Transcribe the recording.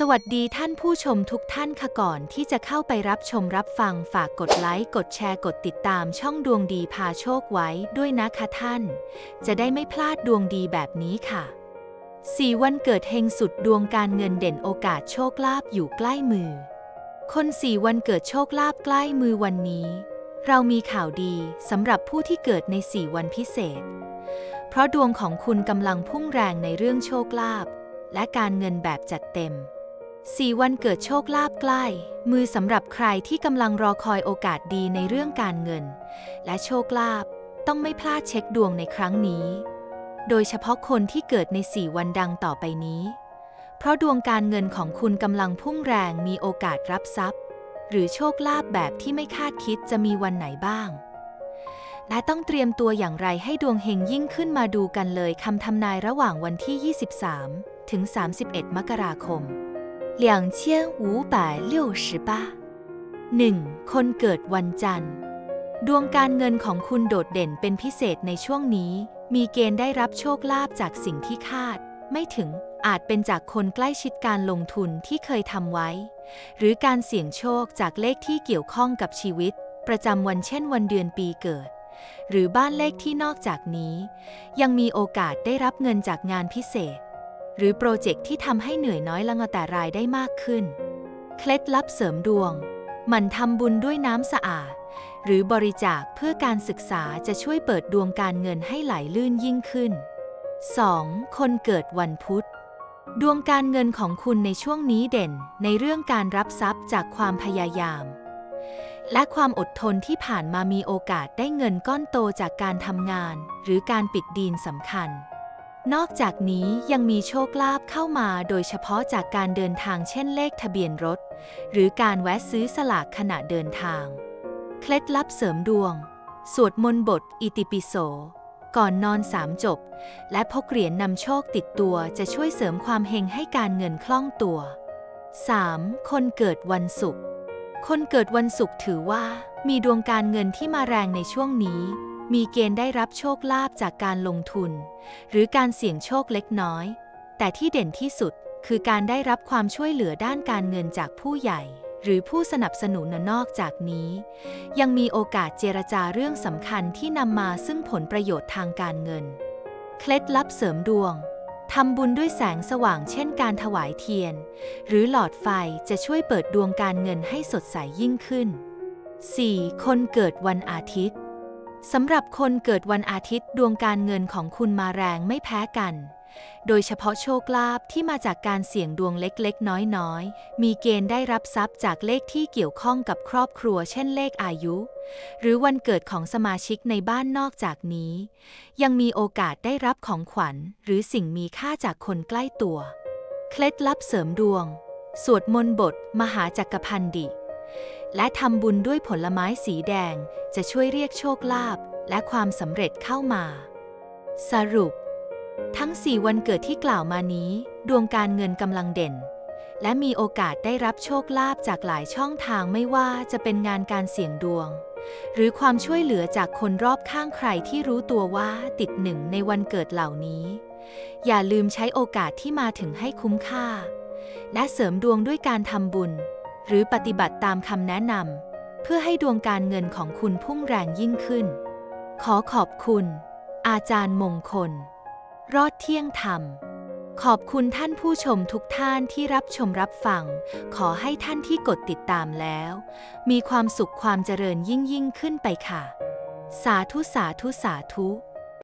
สวัสดีท่านผู้ชมทุกท่านค่ะก่อนที่จะเข้าไปรับชมรับฟังฝากกดไลค์ กดแชร์กดติดตามช่องดวงดีพาโชคไว้ด้วยนะคะท่าน จะได้ไม่พลาดดวงดีแบบนี้ค่ะสี่วันเกิดเฮงสุดดวงการเงินเด่นโอกาสโชคลาภอยู่ใกล้มือ คนสี่วันเกิดโชคลาภใกล้มือวันนี้ เรามีข่าวดีสำหรับผู้ที่เกิดในสี่วันพิเศษ เพราะดวงของคุณกำลังพุ่งแรงในเรื่องโชคลาภและการเงินแบบจัดเต็ม สี่วันเกิดโชคลาภใกล้ มือสำหรับใครที่กำลังรอคอยโอกาสดีในเรื่องการเงิน และโชคลาภต้องไม่พลาดเช็คดวงในครั้งนี้ โดยเฉพาะคนที่เกิดในสี่วันดังต่อไปนี้ เพราะดวงการเงินของคุณกำลังพุ่งแรงมีโอกาสรับทรัพย์ หรือโชคลาภแบบที่ไม่คาดคิดจะมีวันไหนบ้าง และต้องเตรียมตัวอย่างไรให้ดวงเฮงยิ่งขึ้นมาดูกันเลยคำทำนายระหว่างวันที่ 23 ถึง 31 มกราคม 2568 1. คนเกิดวันจันทร์ ดวงการเงินของคุณโดดเด่นเป็นพิเศษในช่วงนี้ มีเกณฑ์ได้รับโชคลาภจากสิ่งที่คาด ไม่ถึงอาจเป็นจากคนใกล้ชิดการลงทุนที่เคยทำไว้ หรือการเสี่ยงโชคจากเลขที่เกี่ยวข้องกับชีวิต ประจำวันเช่นวันเดือนปีเกิด หรือบ้านเลขที่นอกจากนี้ ยังมีโอกาสได้รับเงินจากงานพิเศษ หรือโปรเจกต์ที่ทำให้เหนื่อยน้อยละงแต่รายได้มากขึ้น เคล็ดลับเสริมดวง หมั่นทำบุญด้วยน้ำสะอาด หรือบริจาคเพื่อการศึกษาจะช่วยเปิดดวงการเงินให้ไหลลื่นยิ่งขึ้น 2. คนเกิดวันพุธ ดวงการเงินของคุณในช่วงนี้เด่น ในเรื่องการรับทรัพย์จากความพยายาม และความอดทนที่ผ่านมามีโอกาสได้เงินก้อนโตจากการทำงาน หรือการปิดดีลสำคัญ นอกจากนี้ยังมีโชคลาภเข้ามาโดยเฉพาะจากการเดินทางเช่นเลขทะเบียนรถ หรือการแวะซื้อสลากขณะเดินทาง เคล็ดลับเสริมดวง สวดมนต์บทอิติปิโส ก่อนนอนสามจบ และพกเหรียญนำโชคติดตัวจะช่วยเสริมความเฮงให้การเงินคล่องตัว 3. คนเกิดวันศุกร์คนเกิดวันศุกร์ถือว่า มีดวงการเงินที่มาแรงในช่วงนี้ มีเกณฑ์ได้รับโชคลาภจากการลงทุน หรือการเสี่ยงโชคเล็กน้อย แต่ที่เด่นที่สุดคือการได้รับความช่วยเหลือด้านการเงินจากผู้ใหญ่ หรือผู้สนับสนุนนอกจากนี้ ยังมีโอกาสเจรจาเรื่องสำคัญที่นำมาซึ่งผลประโยชน์ทางการเงิน เคล็ดลับเสริมดวงทำบุญด้วยแสงสว่างเช่นการถวายเทียน หรือหลอดไฟจะช่วยเปิดดวงการเงินให้สดใสยิ่งขึ้น 4. คนเกิดวันอาทิตย์ สำหรับคนเกิดวันอาทิตย์ดวงการเงินของคุณมาแรงไม่แพ้กัน โดยเฉพาะโชคลาภที่มาจากการเสี่ยงดวงเล็กๆ น้อยๆ มีเกณฑ์ได้รับทรัพย์จากเลขที่เกี่ยวข้องกับครอบครัว เช่นเลขอายุ หรือวันเกิดของสมาชิกในบ้านนอกจากนี้ ยังมีโอกาสได้รับของขวัญ หรือสิ่งมีค่าจากคนใกล้ตัว เคล็ดลับเสริมดวง สวดมนต์บท มหาจักรพันดิและทำบุญด้วยผลไม้สีแดง จะช่วยเรียกโชคลาภและความสำเร็จเข้ามา สรุป ทั้ง 4 วันเกิดที่กล่าวมานี้ ดวงการเงินกำลังเด่น และมีโอกาสได้รับโชคลาภจากหลายช่องทางไม่ว่าจะเป็นงานการเสี่ยงดวง หรือความช่วยเหลือจากคนรอบข้างใครที่รู้ตัวว่าติดหนึ่งในวันเกิดเหล่านี้ อย่าลืมใช้โอกาสที่มาถึงให้คุ้มค่า และเสริมดวงด้วยการทำบุญ หรือปฏิบัติตามคำแนะนำ เพื่อให้ดวงการเงินของคุณพุ่งแรงยิ่งขึ้น ขอขอบคุณ อาจารย์มงคล รอดเที่ยงธรรม ขอบคุณท่านผู้ชมทุกท่านที่รับชมรับฟัง ขอให้ท่านที่กดติดตามแล้ว มีความสุขความเจริญยิ่งยิ่งขึ้นไปค่ะ สาธุสาธุสาธุ